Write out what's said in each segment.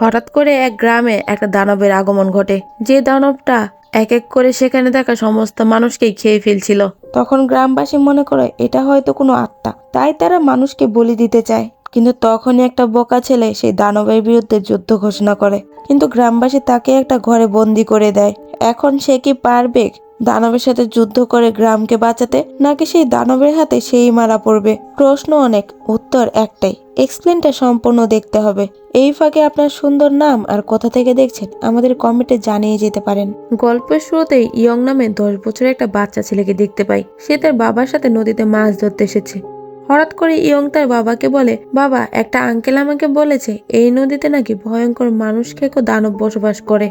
হঠাৎ করে এক গ্রামে একটা দানবের আগমন ঘটে। যে দানবটা এক এক করে সেখানে থাকা সমস্ত মানুষকেই খেয়ে ফেলছিল। তখন গ্রামবাসী মনে করে, এটা হয়তো কোনো আত্মা। তাই তারা মানুষকে বলি দিতে চায়। কিন্তু তখনই একটা বোকা ছেলে সেই দানবের বিরুদ্ধে যুদ্ধ ঘোষণা করে। কিন্তু গ্রামবাসী তাকে একটা ঘরে বন্দি করে দেয়। এখন সে কি পারবে দানবের সাথে যুদ্ধ করে গ্রামকে বাঁচাতে নাকি সেই দানবের হাতে সেই মারা পড়বে? প্রশ্ন অনেক, উত্তর একটাই। এক্সপ্লেনটা সম্পূর্ণ দেখতে হবে। এই ফাঁকে আপনার সুন্দর নাম আর কোথা থেকে দেখছেন আমাদের কমেন্টে জানিয়ে যেতে পারেন। গল্পের শুরুতেই ইয়ং নামে দশ বছরের একটা বাচ্চা ছেলেকে দেখতে পাই। সে তার বাবার সাথে নদীতে মাছ ধরতে এসেছে। হঠাৎ করে ইয়ং তার বাবাকে বলে, বাবা, একটা আঙ্কেল আমাকে বলেছে, এই নদীতে নাকি ভয়ঙ্কর মানুষ খেকো দানব বসবাস করে।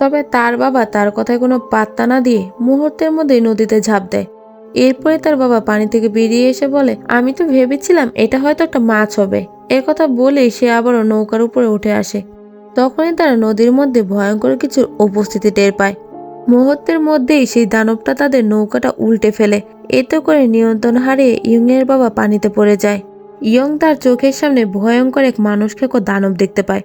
তবে তার বাবা তার কথায় কোনো পাত্তা না দিয়ে মুহূর্তের মধ্যেই নদীতে ঝাঁপ দেয়। এরপরে তার বাবা পানি থেকে বেরিয়ে এসে বলে, আমি তো ভেবেছিলাম এটা হয়তো একটা মাছ হবে। এ কথা বলেই সে আবারও নৌকার উপরে উঠে আসে। তখনই তারা নদীর মধ্যে ভয়ঙ্কর কিছুর উপস্থিতি টের পায়। মুহূর্তের মধ্যেই সেই দানবটা তাদের নৌকাটা উল্টে ফেলে। এতে করে নিয়ন্ত্রণ হারিয়ে ইয়ংয়ের বাবা পানিতে পড়ে যায়। ইয়ং তার চোখের সামনে ভয়ঙ্কর এক মানুষকে দানব দেখতে পায়।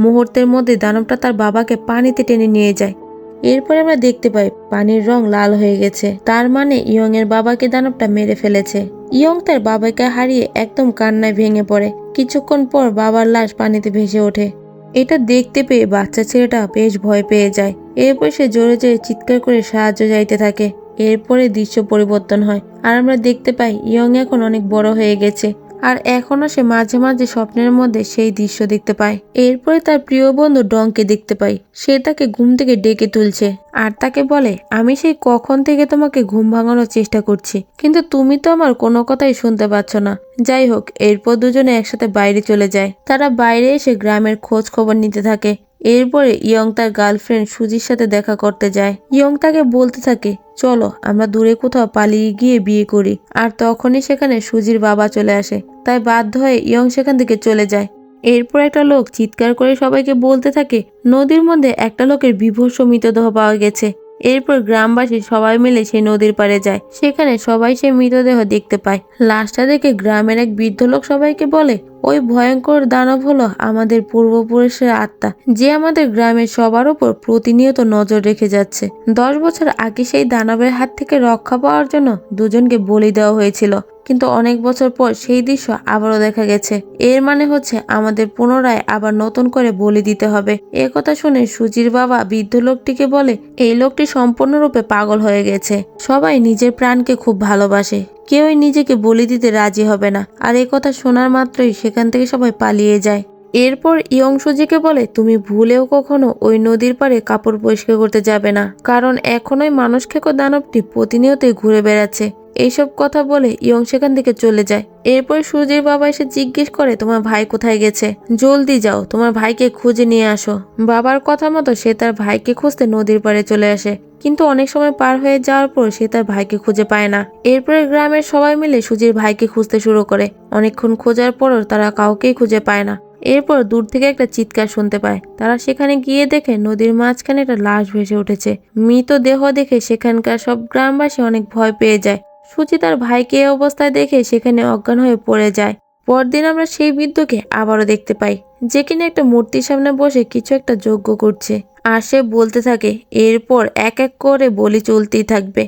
মুহূর্তের মধ্যে দানবটা তার বাবাকে পানিতে টেনে নিয়ে যায়। এরপরে আমরা দেখতে পাই পানির রং লাল হয়ে গেছে। তার মানে ইয়ং এর বাবাকে দানবটা মেরে ফেলেছে। ইয়ং তার বাবাকে হারিয়ে একদম কান্নায় ভেঙে পড়ে। কিছুক্ষণ পর বাবার লাশ পানিতে ভেসে ওঠে। এটা দেখতে পেয়ে বাচ্চা ছেলেটা বেশ ভয় পেয়ে যায়। এরপর সে জোরে জোরে চিৎকার করে সাহায্য চাইতে থাকে। এরপরে দৃশ্য পরিবর্তন হয়। আর আমরা দেখতে পাই ইয়ং এখন অনেক বড় হয়ে গেছে। আর এখনও সে মাঝে মাঝে স্বপ্নের মধ্যে সেই দৃশ্য দেখতে পায়। এরপরে তার প্রিয় বন্ধু ডংকে দেখতে পাই। সে তাকে ঘুম থেকে ডেকে তুলছে আর তাকে বলে, আমি সেই কখন থেকে তোমাকে ঘুম ভাঙানোর চেষ্টা করছি, কিন্তু তুমি তো আমার কোনো কথাই শুনতে পাচ্ছ না। যাই হোক, এরপর দুজনে একসাথে বাইরে চলে যায়। তারা বাইরে এসে গ্রামের খোঁজ খবর নিতে থাকে। এরপরে ইয়ং তার গার্লফ্রেন্ড সুজির সাথে দেখা করতে যায়। ইয়ং তাকে বলতে থাকে, চলো, আমরা দূরে কোথাও পালিয়ে গিয়ে বিয়ে করি। আর তখনই সেখানে সুজির বাবা চলে আসে। তাই বাধ্য হয়ে ইয়ং সেখান থেকে চলে যায়। এরপর একটা লোক চিৎকার করে সবাইকে বলতে থাকে, নদীর মধ্যে একটা লোকের বিভৎস মৃতদেহ পাওয়া গেছে। এরপর গ্রামবাসী সবাই মিলে সেই নদীর পাড়ে যায়। সেখানে সবাই সেই মৃতদেহ দেখতে পায়। লাশটা দেখে গ্রামের এক বৃদ্ধ লোক সবাইকে বলে, ওই ভয়ঙ্কর দানব হলো আমাদের পূর্বপুরুষের আত্মা, যে আমাদের গ্রামের সবার উপর প্রতিনিয়ত নজর রেখে যাচ্ছে। দশ বছর আগে সেই দানবের হাত থেকে রক্ষা পাওয়ার জন্য দুজনকে বলি দেওয়া হয়েছিল। কিন্তু অনেক বছর পর সেই দৃশ্য আবারও দেখা গেছে। এর মানে হচ্ছে আমাদের পুনরায় আবার নতুন করে বলি দিতে হবে। এ কথা শুনে সুজির বাবা বৃদ্ধ লোকটিকে বলে, এই লোকটি সম্পূর্ণরূপে পাগল হয়ে গেছে। সবাই নিজের প্রাণকে খুব ভালোবাসে। কেউই নিজেকে বলি দিতে রাজি হবে না। আর এ কথা শোনার মাত্রই সেখান থেকে সবাই পালিয়ে যায়। এরপর ইয়ং সুজিকে বলে, তুমি ভুলেও কখনো ওই নদীর পাড়ে কাপড় পরিষ্কার করতে যাবে না। কারণ এখনোই মানুষ খেকো দানবটি প্রতিনিয়তই ঘুরে বেড়াচ্ছে। এইসব কথা বলে ইয়ং সেখান থেকে চলে যায়। এরপর সূর্যের বাবা এসে জিজ্ঞেস করে, তোমার ভাই কোথায় গেছে? জলদি যাও, তোমার ভাইকে খুঁজে নিয়ে আসো। বাবার কথা মতো সে তার ভাইকে খুঁজতে নদীর পাড়ে চলে আসে। কিন্তু অনেক সময় পার হয়ে যাওয়ার পর সে তার ভাইকে খুঁজে পায় না। এরপরে গ্রামের সবাই মিলে সুজির ভাইকে খুঁজতে শুরু করে। অনেকক্ষণ খোঁজার পরও তারা কাউকেই খুঁজে পায় না। এরপর দূর থেকে একটা চিৎকার শুনতে পায়। তারা সেখানে গিয়ে দেখে নদীর মাঝখানে একটা লাশ ভেসে উঠেছে। মৃত দেহ দেখে সেখানকার সব গ্রামবাসী অনেক ভয় পেয়ে যায়। সুচি তার ভাইকে এ অবস্থায় দেখে সেখানে অজ্ঞান হয়ে পড়ে যায়। পরদিন আমরা সেই বৃদ্ধকে আবারও দেখতে পাই, যে কিনা একটা মূর্তির সামনে বসে কিছু একটা যজ্ঞ করছে। আর সে বলতে থাকে, এরপর এক এক করে বলি চলতেই থাকবে।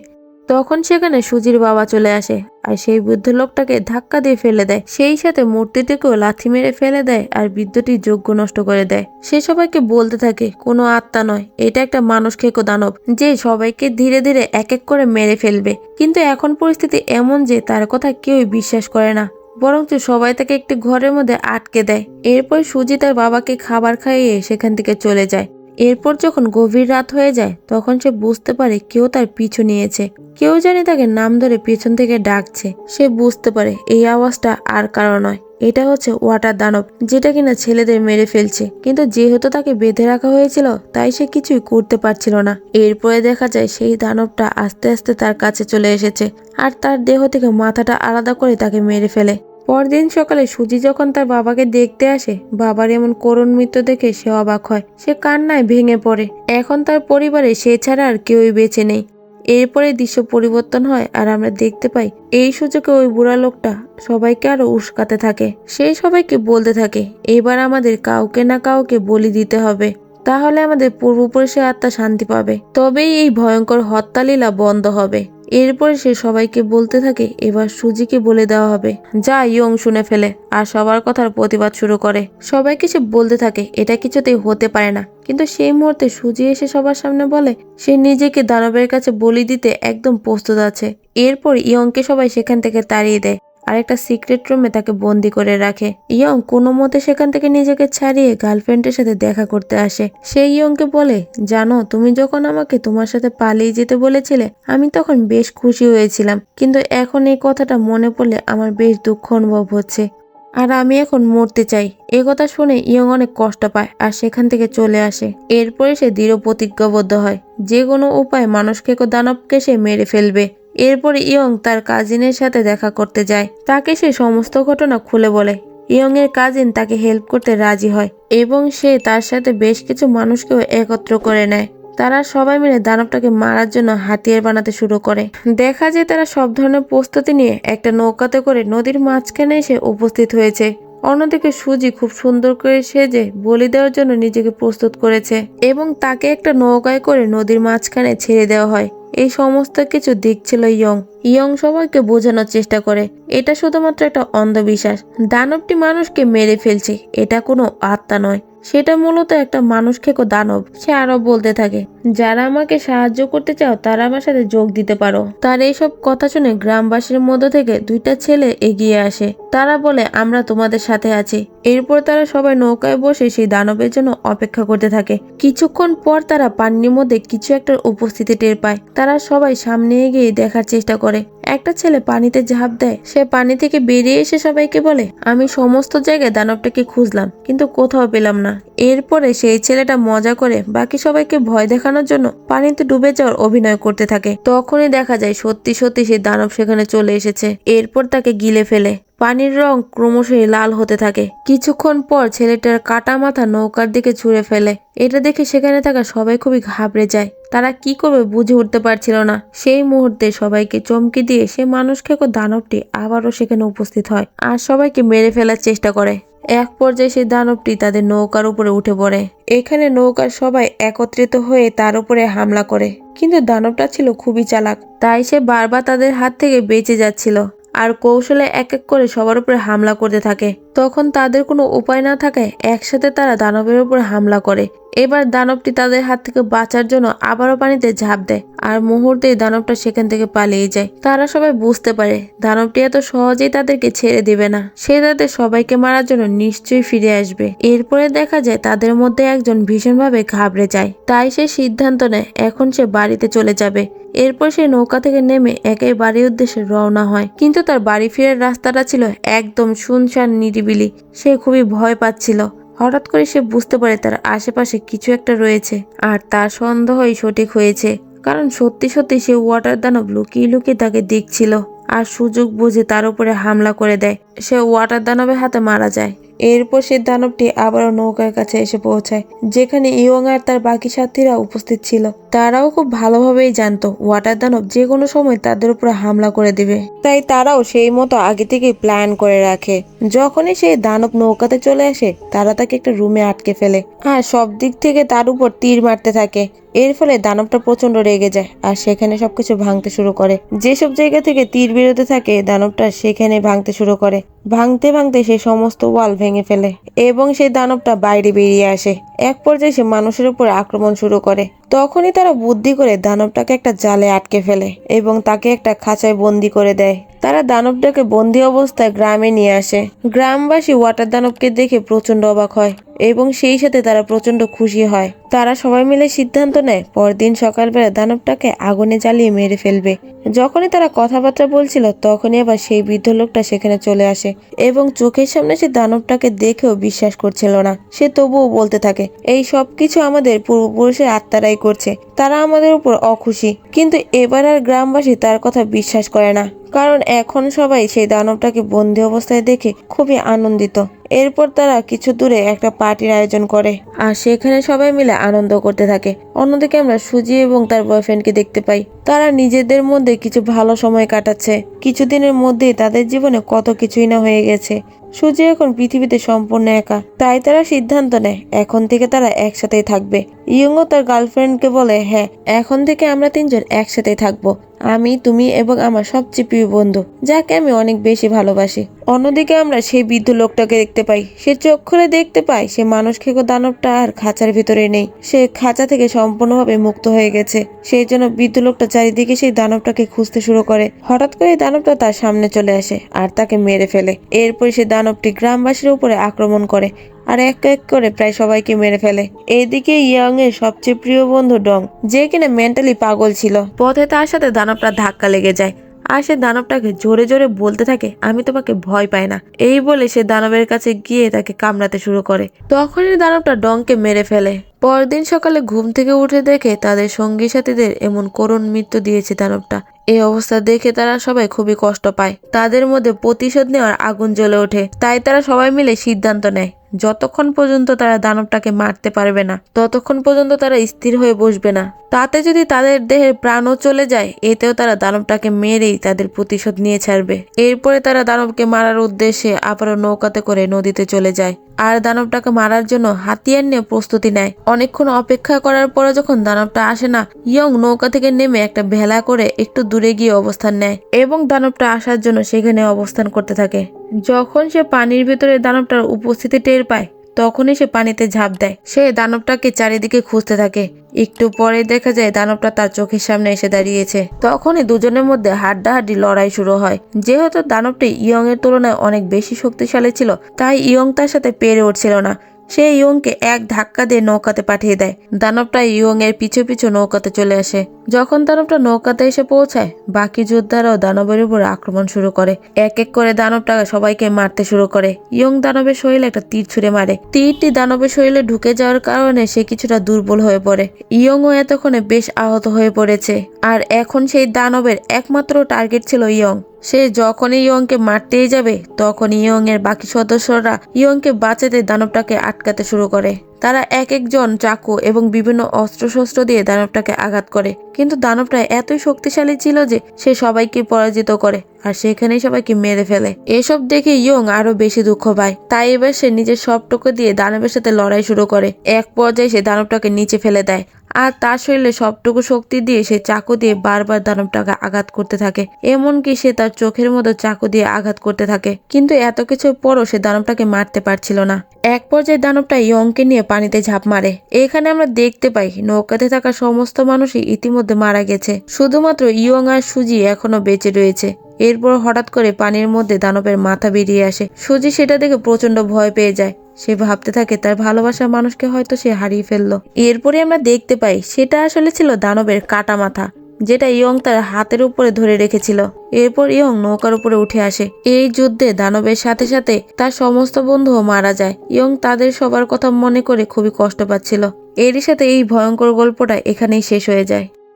তখন সেখানে সুজির বাবা চলে আসে আর সেই বৃদ্ধ লোকটাকে ধাক্কা দিয়ে ফেলে দেয়। সেই সাথে মূর্তিটিকেও লাথি মেরে ফেলে দেয় আর বৃদ্ধটি যজ্ঞ নষ্ট করে দেয়। সে সবাইকে বলতে থাকে, কোনো আত্মা নয়, এটা একটা মানুষ খেকো দানব, যে সবাইকে ধীরে ধীরে এক এক করে মেরে ফেলবে। কিন্তু এখন পরিস্থিতি এমন যে তার কথা কেউই বিশ্বাস করে না। বরঞ্চ সবাই তাকে একটি ঘরের মধ্যে আটকে দেয়। এরপর সুজি তার বাবাকে খাবার খাইয়ে সেখান থেকে চলে যায়। এরপর যখন গভীর রাত হয়ে যায়, তখন সে বুঝতে পারে কেউ তার পিছু নিয়েছে। কেউ জানে তাকে নাম ধরে পেছন থেকে ডাকছে। সে বুঝতে পারে এই আওয়াজটা আর কারও নয়। এটা হচ্ছে ওয়াটার দানব, যেটা কিনা ছেলেদের মেরে ফেলছে। কিন্তু যেহেতু তাকে বেঁধে রাখা হয়েছিল, তাই সে কিছুই করতে পারছিল না। এরপরে দেখা যায় সেই দানবটা আস্তে আস্তে তার কাছে চলে এসেছে, আর তার দেহ থেকে মাথাটা আলাদা করে তাকে মেরে ফেলে। পরদিন সকালে সুজি যখন তার বাবাকে দেখতে আসে, বাবার এমন করুণ মৃত্যু দেখে সে অবাক হয়। সে কান্নায় ভেঙে পড়ে। এখন তার পরিবারে সে ছাড়া আর কেউই বেঁচে নেই। এরপরে দৃশ্য পরিবর্তন হয় আর আমরা দেখতে পাই, এই সুযোগে ওই বুড়া লোকটা সবাইকে আরও উস্কাতে থাকে। সেই সবাইকে বলতে থাকে, এবার আমাদের কাউকে না কাউকে বলি দিতে হবে। তাহলে আমাদের পূর্বপুরুষের আত্মা শান্তি পাবে। তবেই এই ভয়ঙ্কর হত্যালীলা বন্ধ হবে। এরপরে সে সবাইকে বলতে থাকে, এবার সুজিকে বলে দেওয়া হবে। যা ইয়ং শুনে ফেলে, আর সবার কথার প্রতিবাদ শুরু করে। সবাইকে সে বলতে থাকে, এটা কিছুতেই হতে পারে না। কিন্তু সেই মুহূর্তে সুজি এসে সবার সামনে বলে, সে নিজেকে দানবের কাছে বলি দিতে একদম প্রস্তুত আছে। এরপর ইয়ংকে সবাই সেখান থেকে তাড়িয়ে দেয়। আর একটা সিক্রেট রুমে তাকে বন্দি করে রাখে। ইয়ং কোনো মতে সেখান থেকে নিজেকে ছাড়িয়ে গার্লফ্রেন্ডের সাথে দেখা করতে আসে। সেই ইয়ংকে বলে, জানো, তুমি যখন আমাকে তোমার সাথে পালিয়ে যেতে বলেছিলে, আমি তখন বেশ খুশি হয়েছিলাম। কিন্তু এখন এই কথাটা মনে পড়লে আমার বেশ দুঃখ অনুভব হচ্ছে। আর আমি এখন মরতে চাই। এ কথা শুনে ইয়ং অনেক কষ্ট পায় আর সেখান থেকে চলে আসে। এরপরে সে দৃঢ় প্রতিজ্ঞাবদ্ধ হয়। যে কোনো উপায় মানুষকে দানবকে সে মেরে ফেলবে। এরপর ইয়ং তার কাজিনের সাথে দেখা করতে যায়। তাকে সে সমস্ত ঘটনা খুলে বলে। ইয়ং এর কাজিন তাকে হেল্প করতে রাজি হয় এবং সে তার সাথে বেশ কিছু মানুষকেও একত্র করে নেয়। তারা সবাই মিলে দানবটাকে মারার জন্য হাতিয়ার বানাতে শুরু করে। দেখা যায় তারা সব ধরনের প্রস্তুতি নিয়ে একটা নৌকাতে করে নদীর মাঝখানে এসে উপস্থিত হয়েছে। অন্যদিকে সুজি খুব সুন্দর করে সেজে বলি দেওয়ার জন্য নিজেকে প্রস্তুত করেছে এবং তাকে একটা নৌকায় করে নদীর মাঝখানে ছেড়ে দেওয়া হয়। এই সমস্ত কিছু দেখছিল ইয়ং ইয়ং সবাইকে বোঝানোর চেষ্টা করে। এটা শুধুমাত্র একটা অন্ধবিশ্বাস। দানবটি মানুষকে মেরে ফেলছে। এটা কোনো আত্মা নয়। সেটা মূলত একটা মানুষ খেকো দানব। সে আরও বলতে থাকে, যারা আমাকে সাহায্য করতে চাও, তারা আমার সাথে যোগ দিতে পারো। তার এইসব কথা শুনে গ্রামবাসীর মধ্য থেকে দুইটা ছেলে এগিয়ে আসে। তারা বলে, আমরা তোমাদের সাথে আছি। এরপর তারা সবাই নৌকায় বসে সেই দানবের জন্য অপেক্ষা করতে থাকে। কিছুক্ষণ পর তারা পানির মধ্যে কিছু একটার উপস্থিতি টের পায়। তারা সবাই সামনে এগিয়ে দেখার চেষ্টা করে। একটা ছেলে পানিতে ঝাঁপ দেয়, সে পানি থেকে বেরিয়ে এসে সবাইকে বলে, আমি সমস্ত জায়গায় দানবটাকে খুঁজলাম, কিন্তু কোথাও পেলাম না। এরপরে সেই ছেলেটা মজা করে বাকি সবাইকে ভয় দেখানোর জন্য পানিতে ডুবে যাওয়ার অভিনয় করতে থাকে। তখনই দেখা যায় সত্যি সত্যি সেই দানব সেখানে চলে এসেছে। এরপর তাকে গিলে ফেলে। পানির রং ক্রমশই লাল হতে থাকে। কিছুক্ষণ পর ছেলেটার কাটা মাথা নৌকার দিকে ছুঁড়ে ফেলে। এটা দেখে সেখানে থাকা সবাই খুবই ঘাবড়ে যায়। তারা কি করবে বুঝে উঠতে পারছিল না। সেই মুহূর্তে সবাইকে চমকে দিয়ে সে মানুষ খেকো দানবটি আবারও সেখানে উপস্থিত হয় আর সবাইকে মেরে ফেলার চেষ্টা করে। এক পর্যায়ে সেই দানবটি তাদের নৌকার উপরে উঠে পড়ে। এখানে নৌকার সবাই একত্রিত হয়ে তার উপরে হামলা করে। কিন্তু দানবটা ছিল খুবই চালাক, তাই সে বারবার তাদের হাত থেকে বেঁচে যাচ্ছিল। আর কৌশলে এক এক করে সবার উপরে হামলা করতে থাকে। তখন তাদের কোনো উপায় না থাকায় একসাথে তারা দানবের উপর হামলা করে। এবার দানবটি তাদের হাত থেকে বাঁচার জন্য আবারও পানিতে ঝাঁপ দেয় আর মুহূর্তেই দানবটা সেখান থেকে পালিয়ে যায়। তারা সবাই বুঝতে পারে, দানবটি এত সহজেই তাদেরকে ছেড়ে দিবে না। সে তাদের সবাইকে মারার জন্য নিশ্চয়ই ফিরে আসবে। এরপরে দেখা যায় তাদের মধ্যে একজন ভীষণভাবে ঘাবড়ে যায়। তাই সে সিদ্ধান্ত নেয়, এখন সে বাড়িতে চলে যাবে। এরপর সে নৌকা থেকে নেমে একাই বাড়ির উদ্দেশ্যে রওনা হয়। কিন্তু তার বাড়ি ফেরার রাস্তাটা ছিল একদম শুনশান নিরিবিলি সে খুবই ভয় পাচ্ছিল। হঠাৎ করে সে বুঝতে পারে তার আশেপাশে কিছু একটা রয়েছে, আর তার সন্দেহই সঠিক হয়েছে। কারণ সত্যি সত্যি সে ওয়াটার দানব লুকিয়ে লুকিয়ে তাকে দেখছিল, আর সুযোগ বুঝে তার উপরে হামলা করে দেয়। সে ওয়াটার দানবের হাতে মারা যায়। এরপর সে দানবটি আবারও নৌকার কাছে এসে পৌঁছায়, যেখানে ইয়ং আর তার বাকি সাথীরা উপস্থিত ছিল। তারাও খুব ভালোভাবেই জানতো, ওয়াটার দানব যে কোনো সময় তাদের উপরে হামলা করে দিবে। তাই তারাও সেই মতো আগে থেকে প্ল্যান করে রাখে। যখনই সেই দানব নৌকাতে চলে আসে, তারা তাকে একটা রুমে আটকে ফেলে। আর সব দিক থেকে তার উপর তীর মারতে থাকে। এর ফলে দানবটা প্রচণ্ড রেগে যায় আর সেখানে সবকিছু ভাঙতে শুরু করে। যেসব জায়গা থেকে তীর বেরোতে থাকে, দানবটা সেখানে ভাঙতে শুরু করে। ভাঙতে ভাঙতে সে সমস্ত ওয়াল ভেঙে ফেলে এবং সেই দানবটা বাইরে বেরিয়ে আসে। এক পর্যায়ে সে মানুষের উপর আক্রমণ শুরু করে। তখনই তারা বুদ্ধি করে দানবটাকে একটা জালে আটকে ফেলে এবং তাকে একটা খাঁচায় বন্দি করে দেয়। তারা দানবটাকে বন্দি অবস্থায় গ্রামে নিয়ে আসে। গ্রামবাসী ওয়াটার দানবকে দেখে প্রচণ্ড অবাক হয় এবং সেই সাথে তারা প্রচণ্ড খুশি হয়। তারা সবাই মিলে সিদ্ধান্ত নেয়, পরদিন সকালবেলা দানবটাকে আগুনে জ্বালিয়ে মেরে ফেলবে। যখনই তারা কথাবার্তা বলছিল, তখনই আবার সেই বৃদ্ধ লোকটা সেখানে চলে আসে এবং চোখের সামনে সে দানবটাকে দেখেও বিশ্বাস করছিল না। সে তবুও বলতে থাকে, এই সব কিছু আমাদের পূর্বপুরুষের আত্মারাই করছে। তারা আমাদের উপর অখুশি কিন্তু এবার আর গ্রামবাসী তার কথা বিশ্বাস করে না। কারণ এখন সবাই সেই দানবটাকে বন্দি অবস্থায় দেখে খুবই আনন্দিত। এরপর তারা কিছু দূরে একটা পার্টির আয়োজন করে। আর সেখানে সবাই মিলে আনন্দ করতে থাকে। অন্যদিকে আমরা সুজি এবং তার বয়ফ্রেন্ডকে দেখতে পাই। তারা নিজেদের মধ্যে কিছু ভালো সময় কাটাচ্ছে। কিছুদিনের মধ্যেই তাদের জীবনে কত কিছুই না হয়ে গেছে। সুজি এখন পৃথিবীতে সম্পূর্ণ একা। তাই তারা সিদ্ধান্ত নেয়, এখন থেকে তারা একসাথেই থাকবে। ইয়ংও তার গার্লফ্রেন্ডকে বলে হ্যাঁ এখন থেকে আমরা তিনজন একসাথেই থাকব। আমি, তুমি এবং আমার সবচেয়ে প্রিয় বন্ধু, যাকে আমি অনেক বেশি ভালোবাসি। অন্যদিকে আমরা সেই বৃদ্ধ লোকটাকে দেখতে পাই। সে চোখ খুলে দেখতে পায়, সে মানুষ খেকো দানবটা আর খাঁচার ভিতরে নেই। সে খাঁচা থেকে সম্পূর্ণভাবে মুক্ত হয়ে গেছে। সেই জন্য বৃদ্ধ লোকটা চারিদিকে সেই দানবটাকে খুঁজতে শুরু করে। হঠাৎ করে দানবটা তার সামনে চলে আসে আর তাকে মেরে ফেলে। এরপর সে দানবটি গ্রামবাসীর উপরে আক্রমণ করে। আর এক এক করে প্রায় সবাইকে মেরে ফেলে। এদিকে ইয়ং এর সবচেয়ে প্রিয় বন্ধু ডং, যে কিনা মেন্টালি পাগল ছিল। পথে তার সাথে দানবটা ধাক্কা লেগে যায়। আর সে দানবটাকে জোরে জোরে বলতে থাকে, আমি তোমাকে ভয় পাই না। এই বলে সে দানবের কাছে গিয়ে তাকে কামড়াতে শুরু করে। তখনই দানবটা ডংকে মেরে ফেলে। পরদিন সকালে ঘুম থেকে উঠে দেখে তাদের সঙ্গী সাথীদের এমন করুণ মৃত্যু দিয়েছে দানবটা। এই অবস্থা দেখে তারা সবাই খুবই কষ্ট পায়। তাদের মধ্যে প্রতিশোধ নেওয়ার আগুন জ্বলে ওঠে। তাই তারা সবাই মিলে সিদ্ধান্ত নেয়। যতক্ষণ পর্যন্ত তারা দানবটাকে মারতে পারবে না, ততক্ষণ পর্যন্ত তারা স্থির হয়ে বসবে না। তাতে যদি তাদের দেহের প্রাণও চলে যায়, এতেও তারা দানবটাকে মেরেই তাদের প্রতিশোধ নিয়ে ছাড়বে। এরপরে তারা দানবকে মারার উদ্দেশ্যে আবারও নৌকাতে করে নদীতে চলে যায়। আর দানবটাকে মারার জন্য হাতিয়ার নিয়ে প্রস্তুতি নেয়। অনেকক্ষণ অপেক্ষা করার পরে যখন দানবটা আসে না, ইয়ং নৌকা থেকে নেমে একটা ভেলা করে একটু দূরে গিয়ে অবস্থান নেয় এবং দানবটা আসার জন্য সেখানে অবস্থান করতে থাকে। যখন সে পানির ভেতরে দানবটার উপস্থিতি টের পায়, তখনই সে পানিতে ঝাঁপ দেয়। সে দানবটাকে চারিদিকে খুঁজতে থাকে। একটু পরে দেখা যায় দানবটা তার চোখের সামনে এসে দাঁড়িয়েছে। তখনই দুজনের মধ্যে হাড্ডাহাড্ডি লড়াই শুরু হয়। যেহেতু দানবটি ইয়ং এর তুলনায় অনেক বেশি শক্তিশালী ছিল, তাই ইয়ং তার সাথে পেরে উঠছিল না। সে ইয়ংকে এক ধাক্কা দিয়ে নৌকাতে পাঠিয়ে দেয়। দানবটা ইয়ং এর পিছু পিছু নৌকাতে চলে আসে। যখন দানবটা নৌকাতে এসে পৌঁছায়, বাকি যোদ্ধারাও দানবের উপর আক্রমণ শুরু করে। এক এক করে দানবটা সবাইকে মারতে শুরু করে। ইয়ং দানবের শরীরে একটা তীর ছুঁড়ে মারে। তীরটি দানবের শরীরে ঢুকে যাওয়ার কারণে সে কিছুটা দুর্বল হয়ে পড়ে। ইয়ংও এতক্ষণে বেশ আহত হয়ে পড়েছে। আর এখন সেই দানবের একমাত্র টার্গেট ছিল ইয়ং। সে যখন ইয়ংকে মারতেই যাবে তখন ইয়ং এর বাকি সদস্যরা ইয়ংকে বাঁচাতে দানবটাকে আটকাতে শুরু করে। তারা এক একজন চাকু এবং বিভিন্ন অস্ত্রশস্ত্র দিয়ে দানবটাকে আঘাত করে। কিন্তু দানবটা এতই শক্তিশালী ছিল যে সে সবাইকে পরাজিত করে আর সেখানেই সবাইকে মেরে ফেলে। এসব দেখে ইয়ং আরও বেশি দুঃখ পায়। তাই এবার সে নিজের সবটুকু দিয়ে দানবের সাথে লড়াই শুরু করে। এক পর্যায়ে সে দানবটাকে নিচে ফেলে দেয় আর তার শরীরে সবটুকু শক্তি দিয়ে সে চাকু দিয়ে বারবার দানবটাকে আঘাত করতে থাকে। এমনকি সে তার চোখের মতো চাকু দিয়ে আঘাত করতে থাকে। কিন্তু এত কিছুর পরও সে দানবটাকে মারতে পারছিল না। এক পর্যায়ে দানবটা ইয়ংকে নিয়ে পানিতে ঝাঁপ মারে। এখানে আমরা দেখতে পাই, নৌকাতে থাকা সমস্ত মানুষই ইতিমধ্যে মারা গেছে। শুধুমাত্র ইয়ং আর সুজি এখনও বেঁচে রয়েছে। এরপর হঠাৎ করে পানির মধ্যে দানবের মাথা বেরিয়ে আসে। সুজি সেটা দেখে প্রচণ্ড ভয় পেয়ে যায়। সে ভাবতে থাকে, তার ভালোবাসার মানুষকে হয়তো সে হারিয়ে ফেলল। এরপরে আমরা দেখতে পাই, সেটা আসলে ছিল দানবের কাটা মাথা। যেটা ইয়ং তার হাতের উপরে ধরে রেখেছিল। এরপর ইয়ং নৌকার উপরে উঠে আসে। এই যুদ্ধে দানবের সাথে সাথে তার সমস্ত বন্ধুও মারা যায়। ইয়ং তাদের সবার কথা মনে করে খুবই কষ্ট পাচ্ছিল। এরই সাথে এই ভয়ঙ্কর গল্পটা এখানেই শেষ হয়ে যায়।